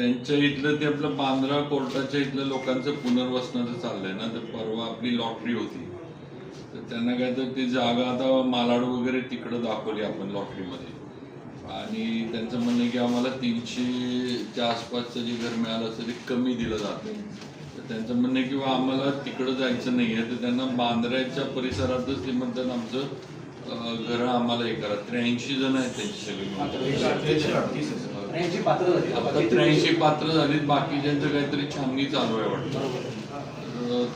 त्यांच्या इथलं ते आपलं बांद्रा कोर्टाच्या इथलं लोकांचं पुनर्वसनाचं चाललंय ना तर परवा आपली लॉटरी होती. तर त्यांना काय तर ती जागा आता मालाड वगैरे तिकडं दाखवली आपण लॉटरीमध्ये. आणि त्यांचं म्हणणं की आम्हाला तीनशेच्या आसपासचं जे घर मिळालं असतं ते कमी दिलं जातं. तर त्यांचं म्हणणं की आम्हाला तिकडं जायचं नाही आहे तर त्यांना बांद्र्याच्या परिसरातच ते म्हणतात आमचं घर आम्हाला हे करा. त्र्याऐंशी जण आहेत त्यांची सगळी. यांची पात्र झाली. आता त्र्याऐंशी पात्र झालीत बाकीच्यांचं काहीतरी छाननी चालू आहे वाटतं.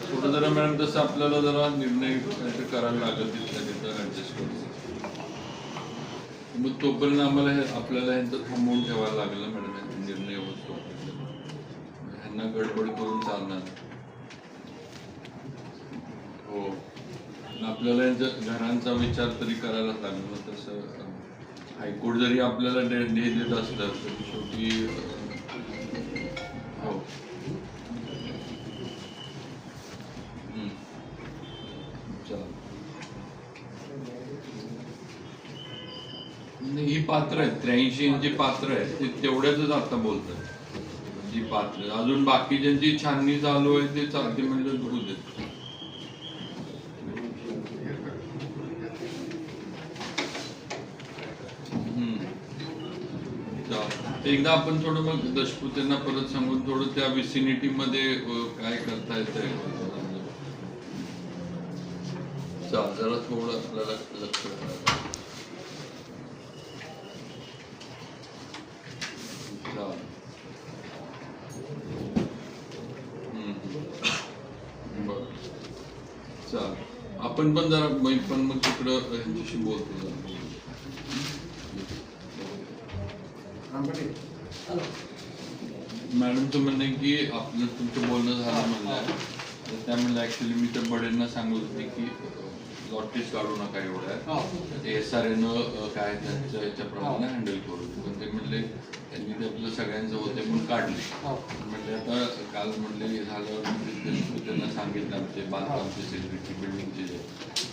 थोडं जरा मॅडम तसं आपल्याला जरा निर्णय काहीतरी करायला लागेल तिथल्या तिथं ऍडजस्ट करून मग तोपर्यंत आम्हाला आपल्याला ह्यांचं थांबवून ठेवायला लागेल ना मॅडम यांचा निर्णय होतो ह्यांना गडबड करून चालणार. हो. आपल्याला यांचं घरांचा विचार तरी करायलाच लागेल तसं. हायकोर्ट जरी आपल्याला डे देत असलं शेवटी हो. ही पात्र आहेत. त्र्याऐंशी जी पात्र आहेत. ते तेवढ्याच आता बोलतात. जी पात्र अजून बाकी ज्यांची छाननी चालू आहे ते चालते म्हणजे होऊ देत. एकदा आपण थोडं मग दशपुतेंना परत सांगून थोडं त्या विसिनिटी मध्ये काय करता येत चाल जरा थोडं आपल्याला लक्ष चालेल. आपण पण जरा मी पण मग तिकडं यांच्याशी बोलतो मॅडमचं म्हणणं आहे की आपलं तुमचं बोलणं झालं म्हणलं. तर त्या म्हणलं ऍक्च्युली मी तर बडेंना सांगत होते की लॉटरीज काढू नका एवढ्या. ते एस आर एन काय त्यांच्या याच्याप्रमाणे हँडल करू. पण ते म्हणले त्यांनी ते आपलं सगळ्यांचं होते म्हणून काढले. म्हणले आता काल म्हणले झाल्यावर म्हणजे त्यांना सांगितलं आमचे बांधकामचे सेक्रेटरी बिल्डिंगचे जे.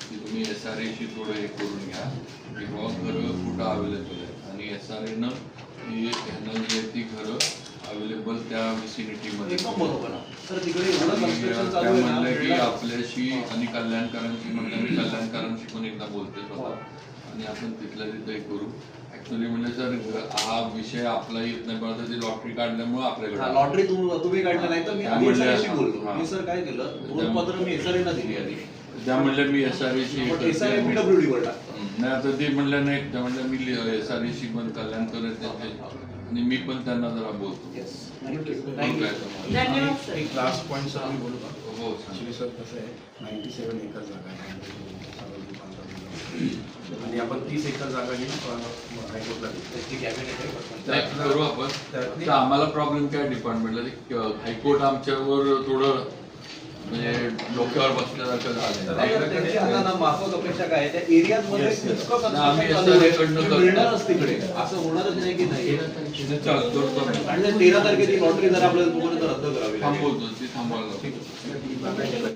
की तुम्ही एस आर एशी थोडं हे करून घ्या. किंवा घरं कुठं अवेलेबल आहेत आणि एस आर एनं ही ह्यांना जी आहे ती घरं अवेलेबल त्या विसिनिटीमध्ये त्या आहे म्हणलं की आपल्याशी आणि कल्याणकारांशी म्हणलं मी कल्याणकारांशी पण एकदा बोलते स्वतः. आणि आपण तिथल्या तिथे हे करू. ऍक्च्युली म्हणजे सर हा विषय आपला येत नाही पण ती लॉटरी काढल्यामुळे हा, आपल्याकडे लॉटरी तुम्ही काढलं नाही तर मी हा. सर काय केलं दोन पत्र मी एसआरए ना दिली आधी. त्या म्हणल्या मी एस आर टाकतो नाही आता ते म्हणलं नाही त्या म्हणल्या मी एस आर शी पण कल्याणकर आहेत त्यांचे आणि मी पण त्यांना जरा बोलतो. येस थँक्यू मग थँक्यू काय तर. धन्यवाद सर एक लास्ट पॉईंट सर मी बोलू का? हो सांगा. ॲक्च्युली सर कसं आहे नाईन्टी सेवन एकर जागा आहे. आणि आपण तीस एकर जागा ही हायकोर्टला कॅबिनेट आहे आम्हाला प्रॉब्लेम काय डिपार्टमेंटला हायकोर्ट आमच्यावर थोडं म्हणजे डोक्यावर बसल्यासारखं झालं त्यांची आता ना माफक अपेक्षा काय त्या. मिळणारच तिकडे असं होणारच नाही की नाही? आणि तेरा तारखेची लॉटरी जर आपल्याला तोपर्यंत रद्द करावी. थांबवतो ती थांबवायला.